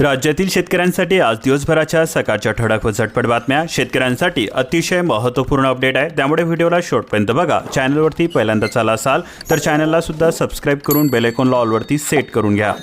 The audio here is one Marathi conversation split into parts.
राज्यातील शेतकऱ्यांसाठी आज दिवसभराच्या सकाळच्या ठळक व झटपट बातम्या. शेतकऱ्यांसाठी अतिशय महत्त्वपूर्ण अपडेट आहे. त्यामुळे व्हिडिओला शेवटपर्यंत बघा. चॅनलवरती पहिल्यांदा चाला असाल तर चॅनलला सुद्धा सबस्क्राईब करून बेलेकॉन ऑलवरती सेट करून घ्या.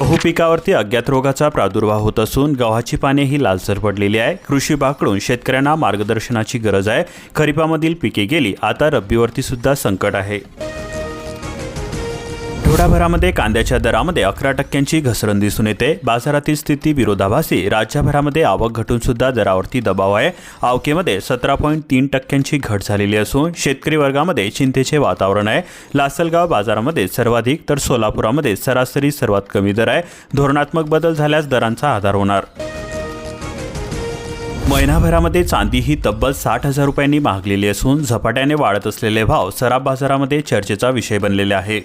गहू पिकावरती अज्ञात रोगाचा प्रादुर्भाव होत असून गव्हाची पाने ही लालसर पडलेली आहे. कृषी विभागाकडून शेतकऱ्यांना मार्गदर्शनाची गरज आहे. खरीपामधील पिके गेली. आता रब्बीवरती सुद्धा संकट आहे. आठवडाभरामध्ये कांद्याच्या दरामध्ये अकरा टक्क्यांची घसरण दिसून येते. बाजारातील स्थिती विरोधाभासी. राज्यभरामध्ये आवक घटून सुद्धा दरावरती दबाव आहे. आवकेमध्ये सतरा पॉईंट तीन टक्क्यांची घट झालेली असून शेतकरी वर्गामध्ये चिंतेचे वातावरण आहे. लासलगाव बाजारामध्ये सर्वाधिक तर सोलापुरामध्ये सरासरी सर्वात कमी दर आहे. धोरणात्मक बदल झाल्यास दरांचा आधार होणार. महिनाभरामध्ये चांदी ही तब्बल साठ हजार रुपयांनी महागलेली असून झपाट्याने वाढत असलेले भाव सराफ बाजारामध्ये चर्चेचा विषय बनलेले आहे.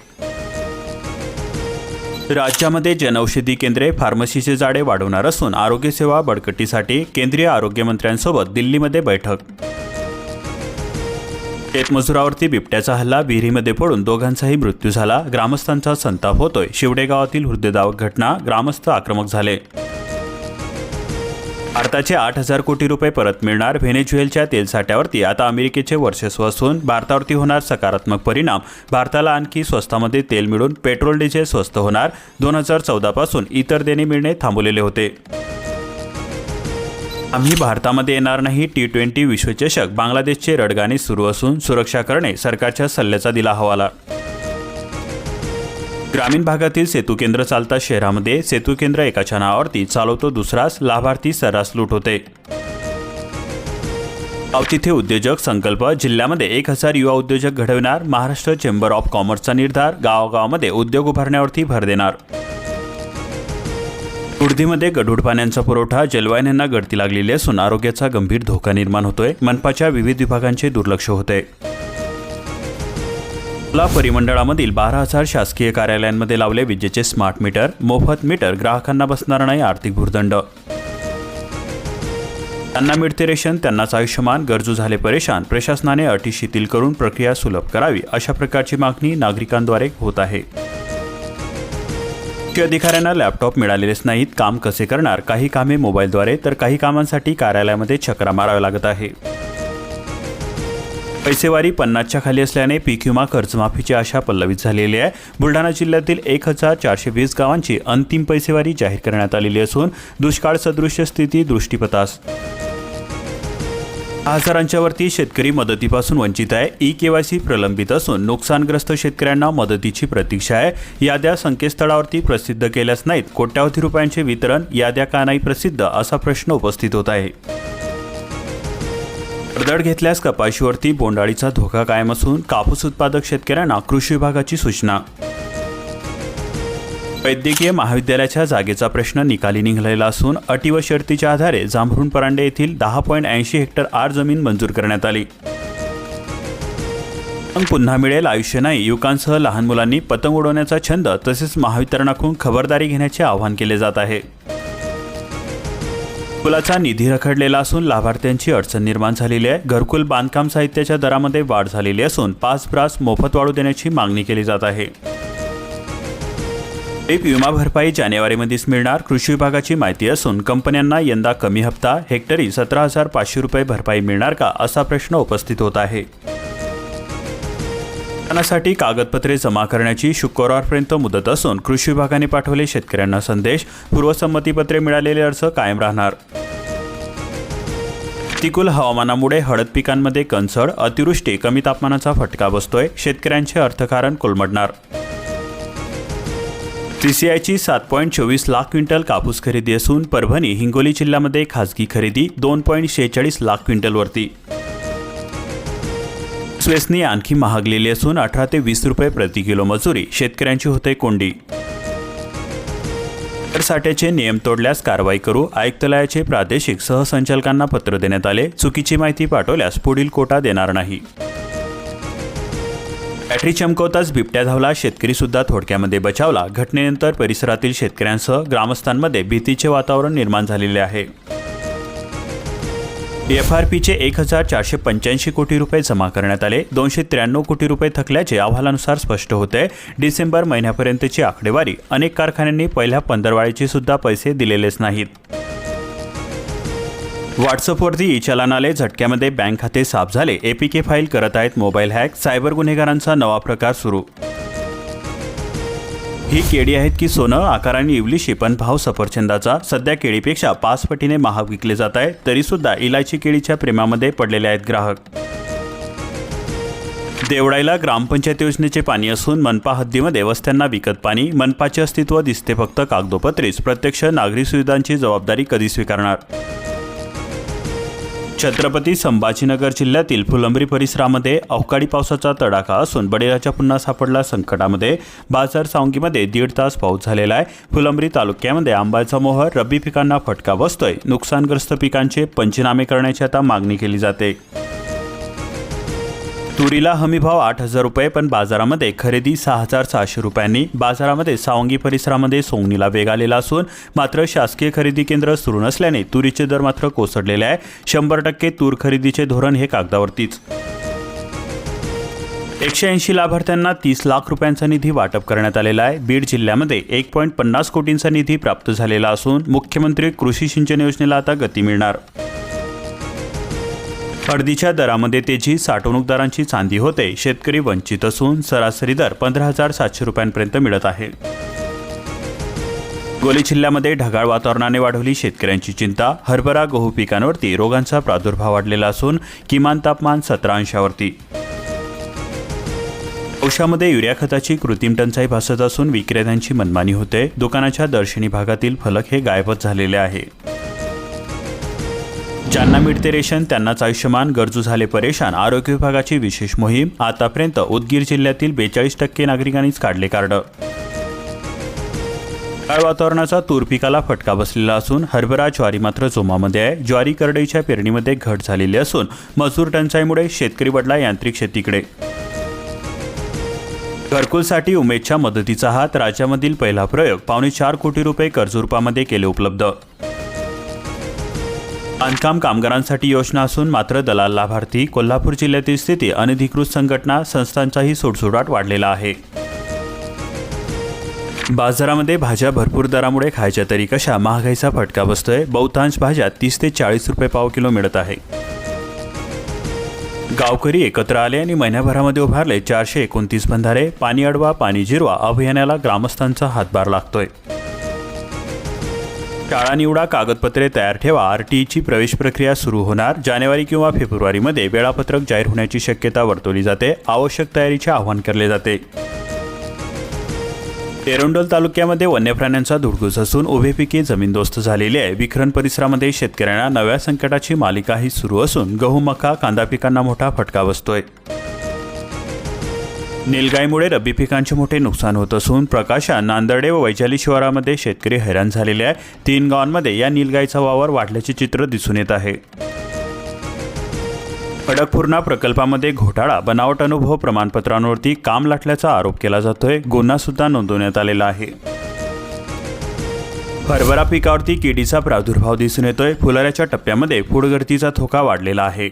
राज्यामध्ये जनौषधी केंद्रे फार्मसीचे जाडे वाढवणार असून आरोग्यसेवा बळकटीसाठी केंद्रीय आरोग्यमंत्र्यांसोबत दिल्लीमध्ये बैठक. शेतमजुरावरती बिबट्याचा हल्ला विहिरीमध्ये पडून दोघांचाही मृत्यू झाला ग्रामस्थांचा संताप होतोय. शिवडे गावातील हृदयदावक घटना ग्रामस्थ आक्रमक झाले. भारताचे आठ हजार कोटी रुपये परत मिळणार व्हेनेझुएलच्या तेलसाठ्यावरती. आता अमेरिकेचे वर्चस्व असून भारतावरती होणार सकारात्मक परिणाम. भारताला आणखी स्वस्तामध्ये तेल मिळून पेट्रोल डिझेल स्वस्त होणार. दोन हजार चौदापासून इतर देणे मिळणे थांबवलेले होते. आम्ही भारतामध्ये येणार नाही. टी ट्वेंटी विश्वचषक बांगलादेशचे रडगाणे सुरू असून सुरक्षा करणे सरकारच्या सल्ल्याचा दिला हवाला. ग्रामीण भागातील सेतू केंद्र चालता शहरामध्ये सेतू केंद्र एकाच्या नावावरती चालवतो दुसराच लाभार्थी सर्रास लूट होते. अवतिथे उद्योजक संकल्प जिल्ह्यामध्ये एक हजार युवा उद्योजक घडविणार महाराष्ट्र चेंबर ऑफ कॉमर्सचा निर्धार गावागावामध्ये उद्योग उभारण्यावरती भर देणार. उर्दीमध्ये गढूळ पाण्याचा पुरवठा जलवाहिन्यांना गळती लागलेली असून आरोग्याचा गंभीर धोका निर्माण होतोय मनपाच्या विविध विभागांचे दुर्लक्ष होते. ला परिमंडळामधील बारा हजार शासकीय कार्यालयांमध्ये लावले विजेचे स्मार्ट मीटर मोफत मीटर ग्राहकांना बसणार नाही आर्थिक भूर्दंड. त्यांना मिळते रेशन त्यांनाच आयुष्यमान गरजू झाले परेशान प्रशासनाने अटी शिथिल करून प्रक्रिया सुलभ करावी अशा प्रकारची मागणी नागरिकांद्वारे होत आहे. उच्च अधिकाऱ्यांना लॅपटॉप मिळालेलेच नाहीत काम कसे करणार काही कामे मोबाईलद्वारे तर काही कामांसाठी कार्यालयामध्ये चक्रा माराव्या लागत आहे. पैसेवारी पन्नासच्या खाली असल्याने पीक विमा कर्जमाफीची आशा पल्लवित झालेली आहे. बुलढाणा जिल्ह्यातील एक हजार चारशे वीस गावांची अंतिम पैसेवारी जाहीर करण्यात आलेली असून दुष्काळ सदृश्य स्थिती दृष्टीपथास. हजारांच्या वरती शेतकरी मदतीपासून वंचित आहे. ई केवायसी प्रलंबित असून नुकसानग्रस्त शेतकऱ्यांना मदतीची प्रतीक्षा आहे. याद्या संकेतस्थळावरती प्रसिद्ध केल्याच नाहीत. कोट्यावधी रुपयांचे वितरण याद्या का नाही प्रसिद्ध असा प्रश्न उपस्थित होत आहे. पडदड घेतल्यास कपाशीवरती बोंडाळीचा धोका कायम असून कापूस उत्पादक शेतकऱ्यांना कृषी विभागाची सूचना. वैद्यकीय महाविद्यालयाच्या जागेचा प्रश्न निकाली निघालेला असून अटी व शर्तीच्या आधारे जांभरुण परांडे येथील दहा पॉईंट ऐंशी हेक्टर आर जमीन मंजूर करण्यात आली. पतंग पुन्हा मिळेल आयुष्य नाही युवकांसह लहान मुलांनी पतंग उडवण्याचा छंद तसेच महावितरणाकडून खबरदारी घेण्याचे आवाहन केले जात आहे. घरकुलाचा निधी रखडलेला असून लाभार्थ्यांची अडचण निर्माण झालेली आहे. घरकुल बांधकाम साहित्याच्या दरामध्ये वाढ झालेली असून पाच ब्रास मोफत वाढू देण्याची मागणी केली जात आहे. पीक विमा भरपाई जानेवारीमध्येच मिळणार कृषी विभागाची माहिती असून कंपन्यांना यंदा कमी हप्ता हेक्टरी सतरा हजार पाचशे रुपये भरपाई मिळणार का असा प्रश्न उपस्थित होत आहे. साठी कागदपत्रे जमा करण्याची शुक्रवारपर्यंत मुदत असून कृषी विभागाने पाठवले शेतकऱ्यांना संदेश. पूर्वसंमतीपत्रे मिळालेले अर्ज कायम राहणार. प्रतिकूल हवामानामुळे हळद पिकांमध्ये कणसड अतिवृष्टी कमी तापमानाचा फटका बसतोय. शेतकऱ्यांचे अर्थकारण कोलमडणार. सीसीआयची सात पॉईंट चोवीस लाख क्विंटल कापूस खरेदी असून परभणी हिंगोली जिल्ह्यामध्ये खासगी खरेदी दोन पॉईंट शेहेचाळीस लाख क्विंटलवरती. स्वेसनी आणखी महागलेली असून अठरा ते वीस रुपये प्रति किलो मजुरी शेतकऱ्यांची होते कोंडी. साठ्याचे नियम तोडल्यास कारवाई करू आयुक्तालयाचे प्रादेशिक सहसंचालकांना पत्र देण्यात आले. चुकीची माहिती पाठवल्यास पुढील कोटा देणार नाही. बॅटरी चमकवताच बिबट्या धावला. शेतकरी सुद्धा थोडक्यामध्ये बचावला. घटनेनंतर परिसरातील शेतकऱ्यांसह ग्रामस्थांमध्ये भीतीचे वातावरण निर्माण झालेले आहे. एफ आर पीचे एक हजार चारशे पंच्याऐंशी कोटी रुपये जमा करण्यात आले. दोनशे त्र्याण्णव कोटी रुपये थकल्याचे अहवालानुसार स्पष्ट होते. डिसेंबर महिन्यापर्यंतची आकडेवारी अनेक कारखान्यांनी पहिल्या पंधरवाळीचे सुद्धा पैसे दिलेलेच नाहीत. व्हॉट्सअपवरती ई चलन आले. झटक्यामध्ये बँक खाते साफ झाले. एपीके फाईल करत आहेत मोबाईल हॅक. सायबर गुन्हेगारांचा नवा प्रकार सुरू. ही केळी आहेत की सोनं? आकाराने इवली पण भाव सफरचंदाचा. सध्या केळीपेक्षा पाच पटीने महाग विकले जात आहे तरी सुद्धा इलायची केळीच्या प्रेमामध्ये पडलेले आहेत ग्राहक. देवडाईला ग्रामपंचायत योजनेचे पाणी असून मनपा हद्दीमध्ये वस्त्यांना विकत पाणी मनपाचे अस्तित्व दिसते फक्त कागदोपत्रीच. प्रत्यक्ष नागरी सुविधांची जबाबदारी कधी स्वीकारणार? छत्रपती संभाजीनगर जिल्ह्यातील फुलंब्री परिसरामध्ये अवकाळी पावसाचा तडाखा असून बडेराच्या पुन्हा सापडला. संकटामध्ये बाजार सावंगीमध्ये दीड तास पाऊस झालेला आहे. फुलंब्री तालुक्यामध्ये आंब्याचा मोहर रब्बी पिकांना फटका बसतोय. नुकसानग्रस्त पिकांचे पंचनामे करण्याची आता मागणी केली जाते. तुरीला हमीभाव आठ हजार रुपये पण बाजारामध्ये खरेदी सहा हजार सहाशे रुपयांनी. बाजारामध्ये सावंगी परिसरामध्ये सोंगणीला वेग आलेला असून मात्र शासकीय खरेदी केंद्र सुरू नसल्याने तुरीचे दर मात्र कोसळलेले आहे. शंभर टक्के तूर खरेदीचे धोरण हे कागदावरतीच. एकशे ऐंशी लाभार्थ्यांना तीस लाख रुपयांचा निधी वाटप करण्यात आलेला आहे. बीड जिल्ह्यामध्ये एक पॉईंट पन्नास कोटींचा निधी प्राप्त झालेला असून मुख्यमंत्री कृषी सिंचन योजनेला आता गती मिळणार. हळदीच्या दरामध्ये तेजी साठवणूकदारांची चांदी होते. शेतकरी वंचित असून सरासरी दर पंधरा हजार सातशे रुपयांपर्यंत मिळत आहे. गोली जिल्ह्यामध्ये ढगाळ वातावरणाने वाढवली शेतकऱ्यांची चिंता. हरभरा गहू पिकांवरती रोगांचा प्रादुर्भाव वाढलेला असून किमान तापमान सतरा अंशावरती. औषामध्ये युरिया खताची कृत्रिम टंचाई भासत असून विक्रेत्यांची मनमानी होते. दुकानाच्या दर्शनी भागातील फलक हे गायबच झालेले आहे. ज्यांना मिळते रेशन त्यांनाच आयुष्यमान गरजू झाले परेशान आरोग्य विभागाची विशेष मोहीम. आतापर्यंत उदगीर जिल्ह्यातील बेचाळीस टक्के नागरिकांनीच काढले कार्ड. काळ वातावरणाचा तूर पिकाला फटका बसलेला असून हरभरा ज्वारी मात्र जोमामध्ये आहे. ज्वारी करडईच्या पेरणीमध्ये घट झालेली असून मजूर टंचाईमुळे शेतकरी वडला यांत्रिक शेतीकडे. घरकुलसाठी उमेदच्या मदतीचा हात राज्यामधील पहिला प्रयोग. पावणे चार कोटी रुपये कर्जरूपामध्ये केले उपलब्ध. बांधकाम कामगारांसाठी योजना असून मात्र दलाल लाभार्थी कोल्हापूर जिल्ह्यातील स्थिती अनधिकृत संघटना संस्थांचाही सोडसोडाट वाढलेला आहे. बाजारामध्ये भाज्या भरपूर दरामुळे खायच्या तरी कशा महागाईचा फटका बसतोय? बहुतांश भाज्या तीस ते चाळीस रुपये पाव किलो मिळत आहे. गावकरी एकत्र आले आणि महिन्याभरामध्ये उभारले चारशे एकोणतीस बंधारे पाणी अडवा पाणी जिरवा अभियानाला ग्रामस्थांचा हातभार लागतोय. शाळा निवडा कागदपत्रे तयार ठेवा. आरटीईची प्रवेश प्रक्रिया सुरू होणार. जानेवारी किंवा फेब्रुवारीमध्ये वेळापत्रक जाहीर होण्याची शक्यता वर्तवली जाते. आवश्यक तयारीचे आवाहन केले जाते. एरोंडोल तालुक्यामध्ये वन्य प्राण्यांचा धुडगूस असून उभे पिके जमीनदोस्त झालेली आहे. विखरण परिसरामध्ये शेतकऱ्यांना नव्या संकटाची मालिकाही सुरू असून गहू मका कांदा पिकांना मोठा फटका बसतोय. निलगाईमुळे रब्बी पिकांचे मोठे नुकसान होत असून प्रकाशा नांदर्डे व वैशाली शिवारामध्ये शेतकरी हैराण झालेले आहे. तीन गावांमध्ये या निलगाईचा वावर वाढल्याचे चित्र दिसून येत आहे. खडकपूर्णा प्रकल्पामध्ये घोटाळा बनावट अनुभव प्रमाणपत्रांवरती काम लाटल्याचा आरोप केला जातोय. गुन्हासुद्धा नोंदवण्यात आलेला आहे. हरभरा पिकावरती किडीचा प्रादुर्भाव दिसून येतोय. फुलाऱ्याच्या टप्प्यामध्ये फुडगर्तीचा धोका वाढलेला आहे.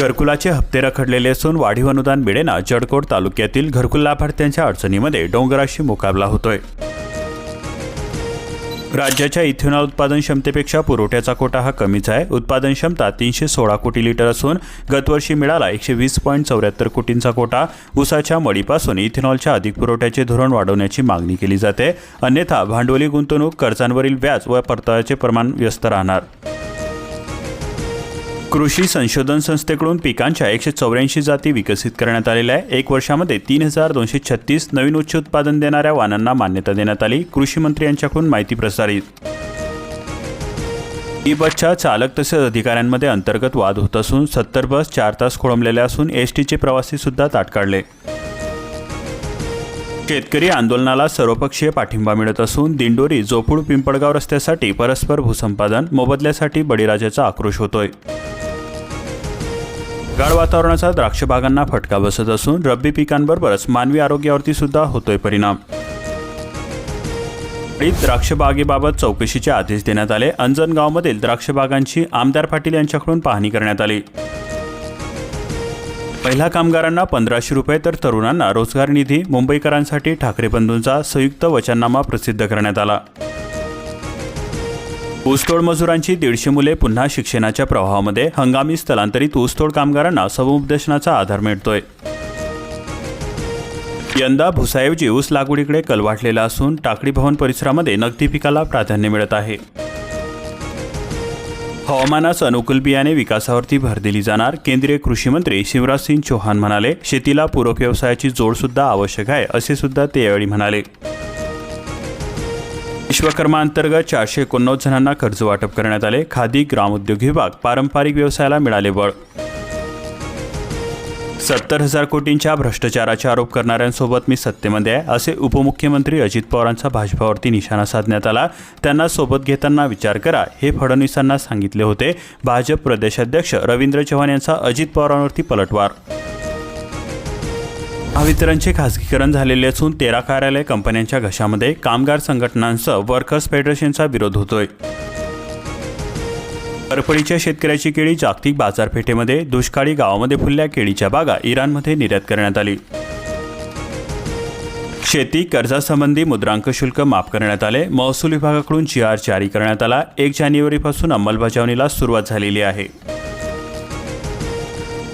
घरकुलाचे हप्ते रखडलेले असून वाढीव अनुदान मिळेना जडकोट तालुक्यातील घरकुल लाभार्थ्यांच्या अडचणीमध्ये डोंगराशी मुकाबला होतोय. राज्याच्या इथेनॉल उत्पादन क्षमतेपेक्षा पुरवठ्याचा कोटा हा कमीच आहे. उत्पादन क्षमता तीनशे सोळा कोटी लिटर असून गतवर्षी मिळाला एकशे वीस पॉईंट चौऱ्याहत्तर कोटींचा कोटा. उसाच्या मळीपासून इथेनॉलच्या अधिक पुरवठ्याचे धोरण वाढवण्याची मागणी केली जाते. अन्यथा भांडवली गुंतवणूक कर्जांवरील व्याज व परताव्याचे प्रमाण व्यस्त राहणार. कृषी संशोधन संस्थेकडून पिकांच्या एकशे चौऱ्याऐंशी जाती विकसित करण्यात आलेल्या आहे. एक वर्षामध्ये तीन हजार दोनशे छत्तीस नवीन उच्च उत्पादन देणाऱ्या वाहनांना मान्यता देण्यात आली. कृषी मंत्री यांच्याकडून माहिती प्रसारित. ई बसच्या चालक तसेच अधिकाऱ्यांमध्ये अंतर्गत वाद होत असून सत्तर बस चार तास खोळंबलेल्या असून एस टीचे प्रवासी सुद्धा ताट काढले. शेतकरी आंदोलनाला सर्वपक्षीय पाठिंबा मिळत असून दिंडोरी जोपूड पिंपळगाव रस्त्यासाठी परस्पर भूसंपादन मोबदल्यासाठी बळीराजाचा आक्रोश होतोय. ढगाळ वातावरणाचा द्राक्ष बागांना फटका बसत असून रब्बी पिकांबरोबरच मानवी आरोग्यावरती सुद्धा होतोय परिणाम. द्राक्ष बागेबाबत चौकशीचे आदेश देण्यात आले. अंजनगावमधील द्राक्ष बागांची आमदार पाटील यांच्याकडून पाहणी करण्यात आली. महिला कामगारांना पंधराशे रुपये तर तरुणांना रोजगार निधी मुंबईकरांसाठी ठाकरे बंधूंचा संयुक्त वचननामा प्रसिद्ध करण्यात आला. ऊसतोड मजुरांची दीडशे मुले पुन्हा शिक्षणाच्या प्रवाहामध्ये हंगामी स्थलांतरित ऊसतोड कामगारांना समुपदेशनाचा आधार मिळतोय. यंदा भुसाऐवजी ऊस लागवडीकडे कल वाढलेला असून टाकडी भवन परिसरामध्ये नगदी पिकाला प्राधान्य मिळत आहे. हवामानास अनुकूल बियाणे विकासावरती भर दिली जाणार. केंद्रीय कृषी मंत्री शिवराज सिंग चौहान म्हणाले शेतीला पूरक व्यवसायाची जोडसुद्धा आवश्यक आहे असे सुद्धा ते यावेळी म्हणाले. विश्वकर्मा अंतर्गत चारशे एकोणनव्वद जणांना कर्ज वाटप करण्यात आले. खादी ग्रामोद्योग विभाग पारंपरिक व्यवसायाला मिळाले बळ. सत्तर हजार कोटींच्या भ्रष्टाचाराचे आरोप करणाऱ्यांसोबत मी सत्तेमध्ये आहे असे उपमुख्यमंत्री अजित पवारांचा भाजपावरती निशाणा साधण्यात आला. त्यांना सोबत घेताना विचार करा हे फडणवीसांना सांगितले होते. भाजप प्रदेशाध्यक्ष रवींद्र चव्हाण यांचा अजित पवारांवरती पलटवार महावितरणचे खासगीकरण झालेले असून तेरा कार्यालय कंपन्यांच्या घशामध्ये कामगार संघटनांसह वर्कर्स फेडरेशनचा विरोध होतोय. परपडीच्या शेतकऱ्याची केळी जागतिक बाजारपेठेमध्ये दुष्काळी गावामध्ये फुलल्या केळीच्या बागा इराणमध्ये निर्यात करण्यात आली. शेती कर्जासंबंधी मुद्रांक शुल्क माफ करण्यात आले. महसूल विभागाकडून जी आर जारी करण्यात आला. एक जानेवारीपासून अंमलबजावणीला सुरुवात झालेली आहे.